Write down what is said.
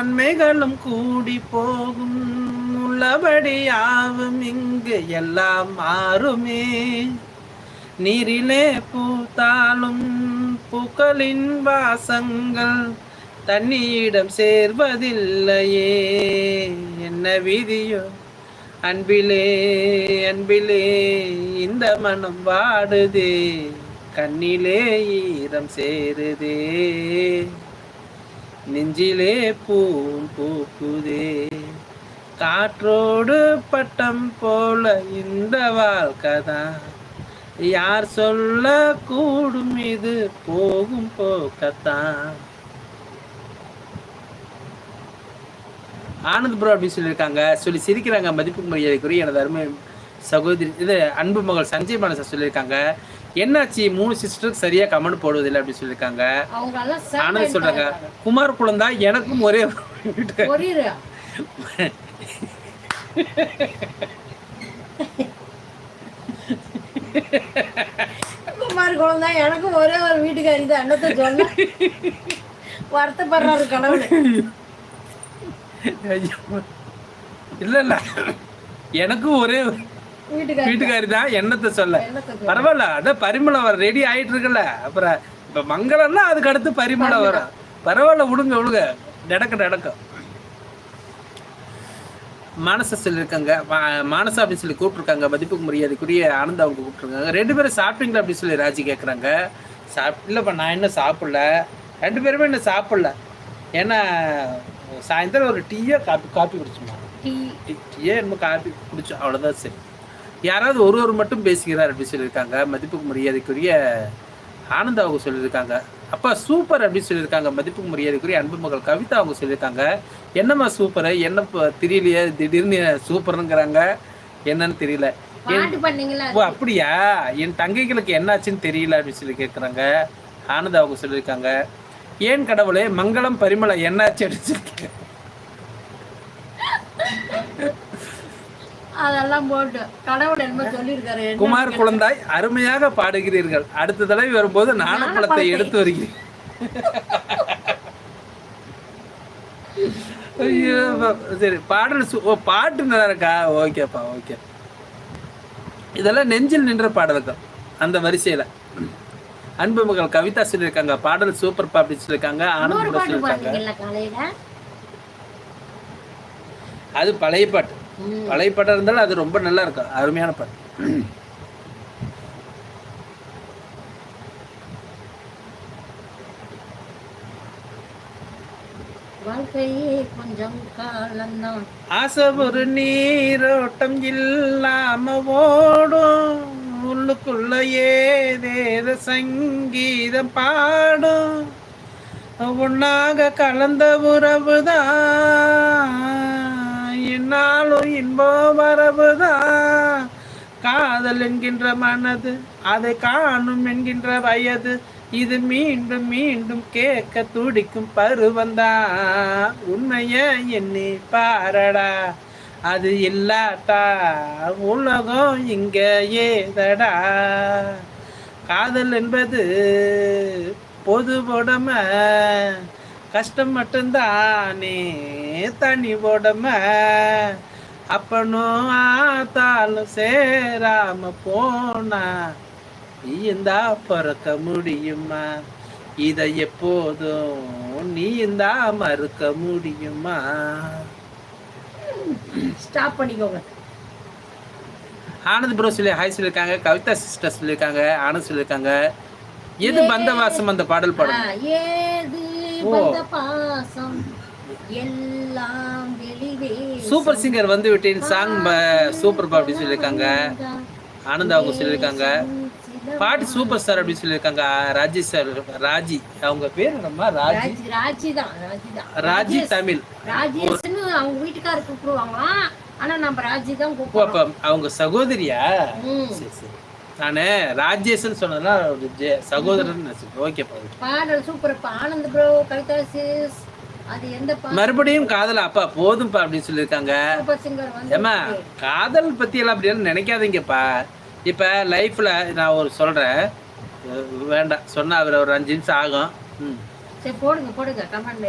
நன்மைகளும் கூடி போகும். உள்ளபடியாவும் இங்கு எல்லாம் மாறுமே. நீரிலே பூத்தாலும் பூக்களின் வாசங்கள் தண்ணியிடம் சேர்வதில்லையே. என்ன விதியோ? அன்பிலே அன்பிலே இந்த மனம் வாடுதே. கண்ணிலே ஈரம் சேருதே. நெஞ்சிலே பூவும் பூக்குதே. காற்றோடு பட்டம் போல இந்த வாழ்க்கை தான் யார் சொல்ல கூடும் இது போகும் போக்கத்தான் ஆனந்த் ப்ரோ அப்படின்னு சொல்லியிருக்காங்க. சொல்லி சிரிக்கிறாங்க மதிப்பு மரியாதைக்குரிய எனது அருமை சகோதரி இது அன்பு மகள் சஞ்சய் மனசா சொல்லியிருக்காங்க. என்னாச்சு? மூணு சிஸ்டருக்கு சரியா கமெண்ட் போடுவதில்லை அப்படின்னு சொல்லியிருக்காங்க. ஆனந்த் சொல்றாங்க? குமார் குழந்தா எனக்கும் ஒரே குமார் குழந்தா எனக்கும் ஒரே ஒரு வீட்டுக்காரி தான். என்னத்தை சொல்ல? வருத்தப்படுறாரு கடவுள் இல்ல இல்ல. எனக்கும் ஒரே வீட்டுக்காரி தான் என்னத்தை சொல்ல? பரவாயில்ல அதான் பரிமளம் வர ரெடி ஆயிட்டு இருக்குல்ல அப்புறம் இப்ப மங்களம்னா அதுக்கு அடுத்து பரிமளம் வரும். பரவாயில்ல விடுங்க விடுங்க. நடக்க நடக்கும். மானச சொல்லியிருக்காங்க மானசா அப்படின்னு சொல்லி கூப்பிட்டுருக்காங்க. மதிப்புக்கு மரியாதைக்குரிய ஆனந்தா அவங்க கூப்பிட்டுருக்காங்க. ரெண்டு பேரும் சாப்பிட்டீங்களா அப்படின்னு சொல்லி ராஜி கேட்குறாங்க சாப் இல்லைப்பா நான் இன்னும் சாப்பிடல. ரெண்டு பேருமே இன்னும் சாப்பிடல. ஏன்னா சாயந்தரம் ஒரு டீயோ காப்பி காப்பி குடிச்சோமா? டீயே என்னமோ காப்பி குடிச்சோம். அவ்வளோதான் சரி. யாராவது ஒரு ஒரு மட்டும் பேசுகிறார் அப்படின்னு சொல்லியிருக்காங்க. மதிப்புக்கு மரியாதைக்குரிய ஆனந்தா அவங்க சொல்லியிருக்காங்க. அப்பா சூப்பர் அப்படின்னு சொல்லியிருக்காங்க. மதிப்புக்கு மரியாதைக்குரிய அன்பு மகள் கவிதா அவங்க சொல்லியிருக்காங்க. என்னம்மா சூப்பர்? என்ன தெரியலையே. திடீர்னு சூப்பர்னுங்கிறாங்க. என்னன்னு தெரியல. ஓ அப்படியா? என் தங்கைகளுக்கு என்னாச்சுன்னு தெரியல அப்படின்னு சொல்லி கேட்குறாங்க ஆனந்தா அவங்க சொல்லியிருக்காங்க. ஏன் கடவுளே மங்களம் பரிமளம் என்னாச்சு அடிச்சிருக்கீங்க அதெல்லாம் போட்டு கடவுள் என்ன சொல்லியிருக்காரு. குமார் குழந்தாய் அருமையாக பாடுகிறீர்கள். அடுத்த தடவை வரும்போது நாணப்பழத்தை எடுத்து வருகிறேன். ஐயோ சரி பாடல் பாட்டு நல்லா இருக்கா? ஓகேப்பா ஓகே. இதெல்லாம் நெஞ்சில் நின்ற பாடல்கள் அந்த வரிசையில. அன்பு மகள் கவிதா சொல்லியிருக்காங்க பாடல் சூப்பர் பா அப்படின்னு சொல்லியிருக்காங்க ஆனந்த் சொல்லியிருக்காங்க. அது பழைய பாட்டு. பழைய பாட்டாக இருந்தாலும் அது ரொம்ப நல்லா இருக்கும் அருமையான பாட்டு ஆசை ஒரு நீரோட்டம் இல்லாம ஓடும். உள்ளுக்குள்ள ஏதேத சங்கீதம் பாடும். ஒன்னாக கலந்த உறவுதான். இன்போ இன்பம் வரவுதான் காதல் என்கின்ற மனது அதை காணும் என்கின்ற வயது இது மீண்டும் மீண்டும் கேட்க துடிக்கும் பருவந்தான் உண்மைய எண்ணி பாரடா அது இல்லாட்டா? உலகம் இங்க ஏதடா? காதல் என்பது பொது உடம கஷ்டம் மட்டும்தானே தனி உடம. அப்பனும் ஆத்தாலும் சேராம போனா நீந்தா பிறக்க முடியுமா? இதை எப்போதும் நீ இந்தா மறுக்க முடியுமா? ஸ்டாப் பண்ணிக்கோங்க. ஆனந்த் ப்ரோ சொல்லி ஹாய் சொல்லியிருக்காங்க கவிதா சிஸ்டர் சொல்லியிருக்காங்க ஆனந்த் சொல்லியிருக்காங்க. எது பந்தவாசம் அந்த பாடல் பாடம் ஏது சூப்பர் சிங்கர் வந்து விட்டேன் சாங் சூப்பர் பா அப்படின்னு சொல்லியிருக்காங்க. ஆனந்த் அவங்க சொல்லியிருக்காங்க. பாட்டு சூப்பர் ஸ்டார் அப்படின்னு சொல்லியிருக்காங்க. ராஜி சார் ராஜி. அவங்க பேர் என்னம்மா? ராஜி. ராஜி தான் ராஜி தமிழ். அவங்க வீட்டுக்காரர் கூப்பிடுவாங்க ஆனா நம்ம ராஜி தான் கூப்பிடுவோம் அவங்க சகோதரியா? சரி சரி. நான் ராஜேஷன் சொன்னதுனா சகோதரன் ஓகே பாடல் super Anand bro Kavitha sis மறுபடியும் காதல் அப்பா போதும்பா அப்படின்னு சொல்லியிருக்காங்க. ஏமா காதல் பத்தி எல்லாம் அப்படின்னு நினைக்காதீங்கப்பா. இப்ப லைஃப்ல நான் ஒரு சொல்றேன். வேண்டாம் சொன்னா அவர் ஒரு அஞ்சு நிமிஷம் ஆகும். சரி போடுங்க போடுங்க. கமெண்ட்ல